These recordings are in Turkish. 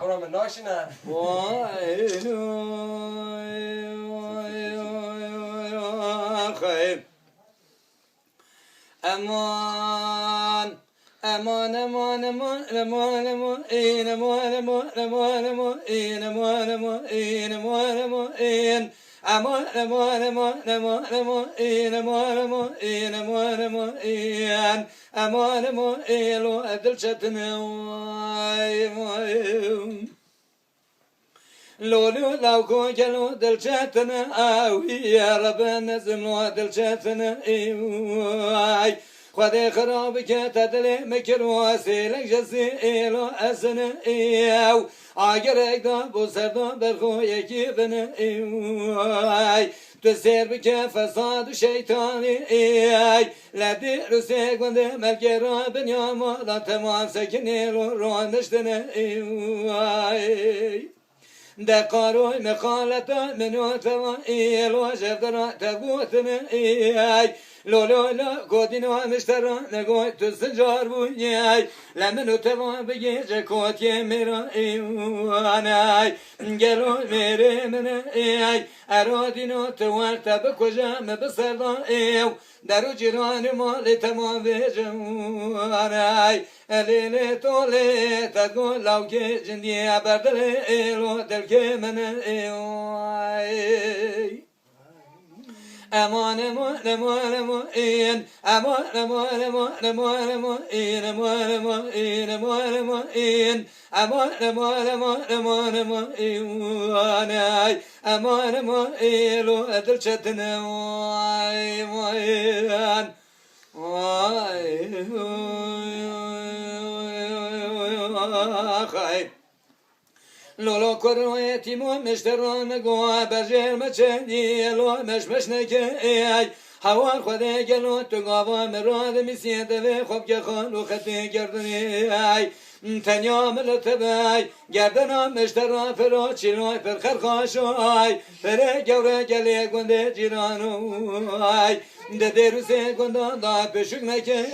Vay vay Aman Aman aman aman aman aman in aman aman aman aman in aman aman in aman aman in నమో నమో నమో నమో నమో ఏ నమో నమో ఏ నమో నమో ఏ నమో నమో ఏలో అదృష్టం لولو لو كوجلو دلشتنا آوي يا رب نزمو دلشتنا إيواي خدي خرابك تدلي مكر واسيلك جسي ايلو اسنا ايو اگرك دا بو سردا برخو يكي بنا ايواي تسير بك فساد شيطاني اياي لا دير سيك وند ملكي رابن يا مولا تمام سكني رو روندشتنا ايواي ده قاروي مقالة من وتوا إيل وجفدنا تبوتنا إياي لو لو لو و مشترا نگوی تو سجار بونیای لمنو توا بيجي جکوتی میرا ايواناي گرو میره من اي ارادینو توار تب کجا مبسرا ایو درو جيران مال تمام جوانای لیلی تو لی تدگو لوگی جندی بردل ایلو دلگی من ايواناي Aman aman aman aman in aman aman aman aman aman in aman aman in aman aman in aman aman aman aman aman in aman aman elo adil chatne ay ay Vay لولا کرو تیمو مشتران گو بجر مچنی لو مشمش ای هوا خود گلو تو گاوا مراد میسید و خوب که خانو خطه گردنی تنیا ملت بای گردنم مشترا فرا چیلوی پر خرخاش آی پر گوره گلی گنده جیرانو ای de deruse gonda da peşük neke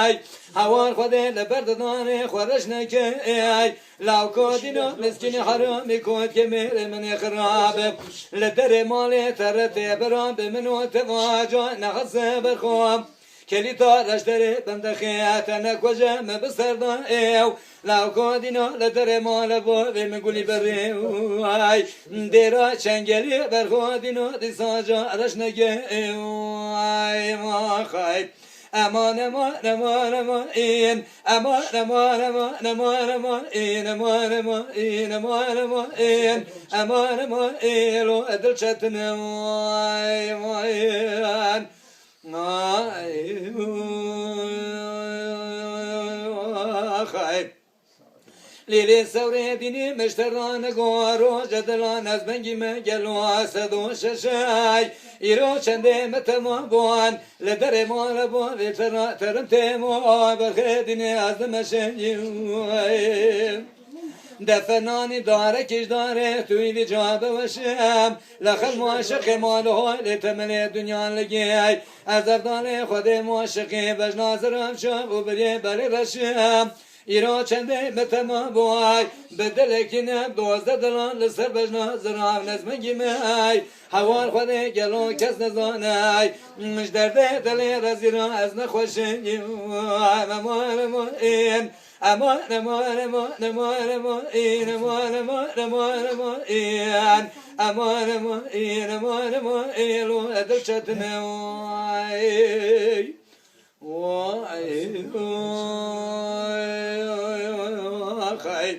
ay havar khode le berdane khorash neke ay law kodino meskini haram ikot ke mere men kharab le dere male tarate beram be men o tevaja na khasab khom کلی تا رشتره بنده خیاتنه کجا مبسردان ایو لاو کودینو لدر مال بو و مگولی بره ای دیرا چنگلی بر خودینو دی ساجا رش نگه ایو ای ما خیب أمان أمان أمان أمان این أمان أمان أمان أمان أمان این أمان أمان این أمان أمان این أمان أمان ایلو أدل چتنه وای وای لیلی سوری دینی مشتران گوارو جدلان از بنگی مگلو اسد و ششای ایرو چنده متما بوان لدر مال بو ویترا ترم تیمو برخدینی از دمشنی دفنانی داره کش داره توی دی جابه وشم لخل معاشق مال های لتمل دنیا لگی. از اردان خود معاشقی بج ناظرم شم و بری بری رشم. ایرا چنده متما بوای بدلکینه دوازده دلان لسر بج ناظرم نزمگی مای هوار خود گلو کس نزانای مش درده دلی رزیرا از نخوشیم. امان امان این aman aman aman aman aman in aman aman aman aman in aman aman in aman aman in lo edil çetine oy oy oy oy